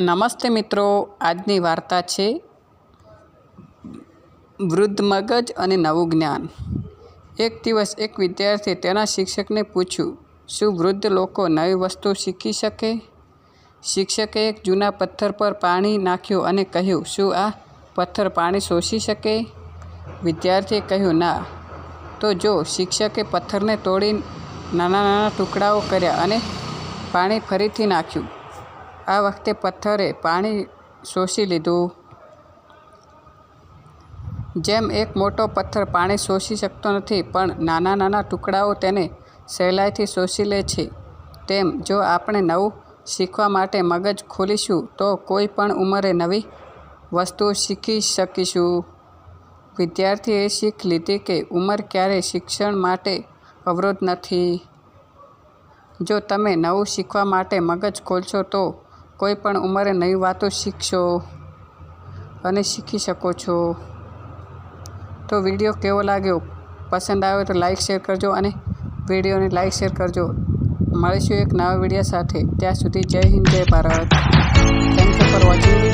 નમસ્તે મિત્રો, આજની વાર્તા છે વૃદ્ધ મગજ અને નવું જ્ઞાન. એક દિવસ એક વિદ્યાર્થીએ તેના શિક્ષકને પૂછ્યું, શું વૃદ્ધ લોકો નવી વસ્તુ શીખી શકે? શિક્ષકે એક જૂના પથ્થર પર પાણી નાખ્યું અને કહ્યું, શું આ પથ્થર પાણી શોષી શકે? વિદ્યાર્થીએ કહ્યું, ના. તો જો, શિક્ષકે પથ્થરને તોડી નાના નાના ટુકડાઓ કર્યા અને પાણી ફરીથી નાખ્યું. આ વખતે પથ્થરે પાણી શોષી લીધું. જેમ એક મોટો પથ્થર પાણી શોષી શકતો નથી, પણ નાના નાના ટુકડાઓ તેને સહેલાઈથી શોષી લે છે. તેમ જો આપણે નવું શીખવા માટે મગજ ખોલીશું, તો કોઈ પણ ઉંમરે નવી વસ્તુઓ શીખી શકીશું. વિદ્યાર્થીએ શીખ લીધી કે ઉંમર ક્યારેય શિક્ષણ માટે અવરોધ નથી. જો તમે નવું શીખવા માટે મગજ ખોલશો, તો કોઈ પણ ઉંમરે નવી વાતો શીખશો અને શીખી શકો છો. તો વીડિયો કેવો લાગ્યો? પસંદ આવ્યો તો લાઈક, શેર કરજો અને વિડીયોને લાઈક, શેર કરજો. મળીશું એક નવા વીડિયો સાથે. ત્યાં સુધી જય હિન્દ, જય Bharat. Thank you for watching